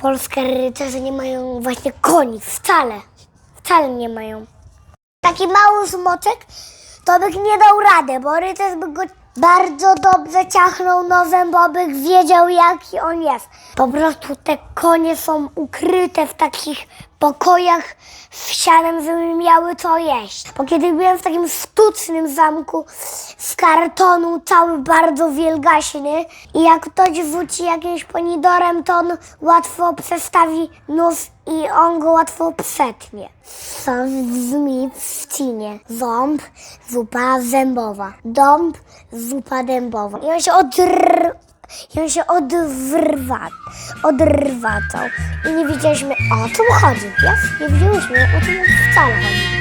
polskie rycerze nie mają właśnie koni, wcale. Wcale nie mają. Taki mały smoczek, to bych nie dał rady, bo rycerz by go bardzo dobrze ciachnął nowym, bo wiedział jaki on jest. Po prostu te konie są ukryte w takich pokojach w ścianem, żeby miały co jeść. Bo kiedy byłem w takim sztucznym zamku z kartonu, cały bardzo wielgaśny i jak ktoś rzuci jakimś pomidorem, to on łatwo przestawi nóż i on go łatwo przetnie. Są brzmi w cinie. Ząb, zupa zębowa. Dąb, dębowa. I on się odr... I on się odwrwa, odrwacał. I nie wiedzieliśmy, o co chodzi, wiesz? Nie wiedzieliśmy, o mu wcale chodzi.